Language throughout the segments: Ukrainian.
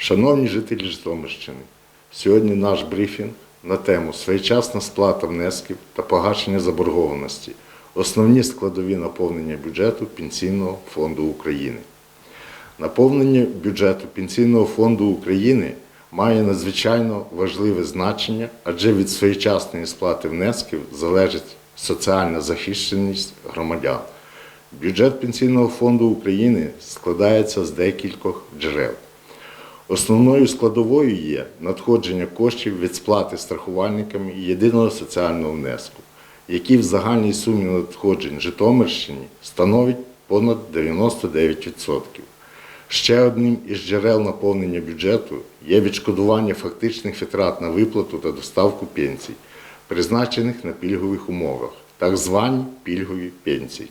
Шановні жителі Житомирщини, сьогодні наш брифінг на тему своєчасна сплата внесків та погашення заборгованості основні складові наповнення бюджету Пенсійного фонду України. Наповнення бюджету Пенсійного фонду України має надзвичайно важливе значення, адже від своєчасної сплати внесків залежить соціальна захищеність громадян. Бюджет Пенсійного фонду України складається з декількох джерел. Основною складовою є надходження коштів від сплати страхувальниками єдиного соціального внеску, який в загальній сумі надходжень Житомирщині становить понад 99%. Ще одним із джерел наповнення бюджету є відшкодування фактичних витрат на виплату та доставку пенсій, призначених на пільгових умовах, так звані пільгові пенсії.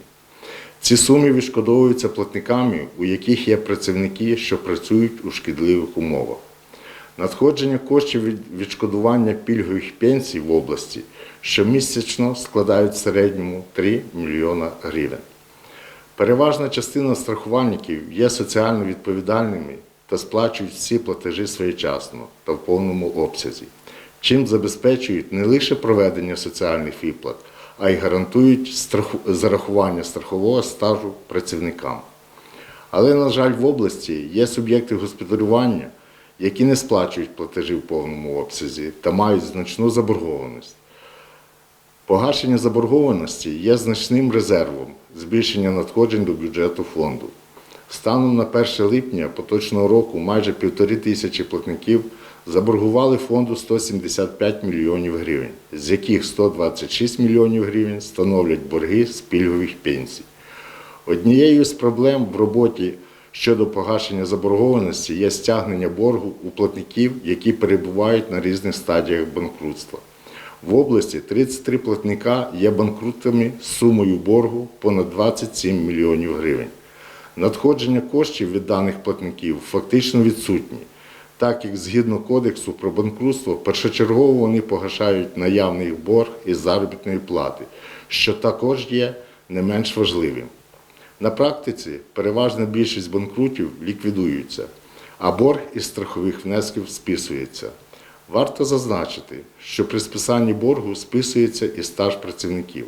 Ці суми відшкодовуються платниками, у яких є працівники, що працюють у шкідливих умовах. Надходження коштів від відшкодування пільгових пенсій в області щомісячно складають в середньому 3 мільйона гривень. Переважна частина страхувальників є соціально відповідальними та сплачують всі платежі своєчасно та в повному обсязі, чим забезпечують не лише проведення соціальних виплат, а й гарантують зарахування страхового стажу працівникам. Але, на жаль, в області є суб'єкти господарювання, які не сплачують платежі в повному обсязі та мають значну заборгованість. Погашення заборгованості є значним резервом збільшення надходжень до бюджету фонду. Станом на 1 липня поточного року майже півтори тисячі платників заборгували фонду 175 мільйонів гривень, з яких 126 мільйонів гривень становлять борги з пільгових пенсій. Однією з проблем в роботі щодо погашення заборгованості є стягнення боргу у платників, які перебувають на різних стадіях банкрутства. В області 33 платника є банкрутами з сумою боргу понад 27 мільйонів гривень. Надходження коштів від даних платників фактично відсутні, так як згідно кодексу про банкрутство першочергово вони погашають наявний борг із заробітної плати, що також є не менш важливим. На практиці переважна більшість банкрутів ліквідуються, а борг із страхових внесків списується. Варто зазначити, що при списанні боргу списується і стаж працівників.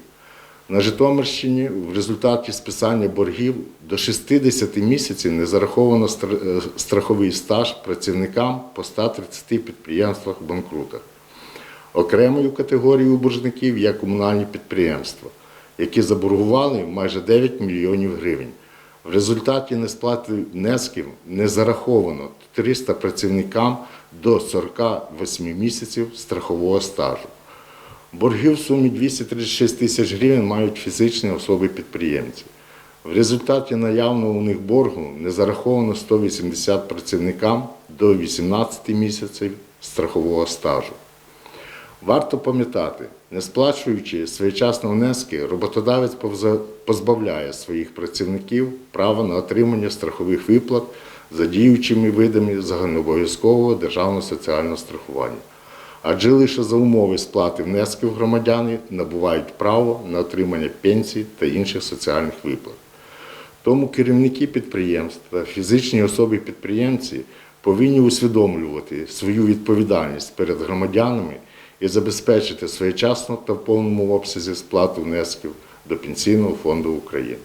На Житомирщині в результаті списання боргів до 60 місяців не зараховано е, страховий стаж працівникам по 130 підприємствах банкрутах. Окремою категорією боржників є комунальні підприємства, які заборгували майже 9 мільйонів гривень. В результаті несплати внесків не зараховано 300 працівникам до 48 місяців страхового стажу. Борги в сумі 236 тисяч гривень мають фізичні особи-підприємці. В результаті наявного у них боргу не зараховано 180 працівникам до 18 місяців страхового стажу. Варто пам'ятати, не сплачуючи своєчасно внески, роботодавець позбавляє своїх працівників права на отримання страхових виплат за діючими видами загальнообов'язкового державного соціального страхування. Адже лише за умови сплати внесків громадяни набувають право на отримання пенсій та інших соціальних виплат. Тому керівники підприємств та фізичні особи-підприємці повинні усвідомлювати свою відповідальність перед громадянами і забезпечити своєчасно та в повному обсязі сплату внесків до Пенсійного фонду України.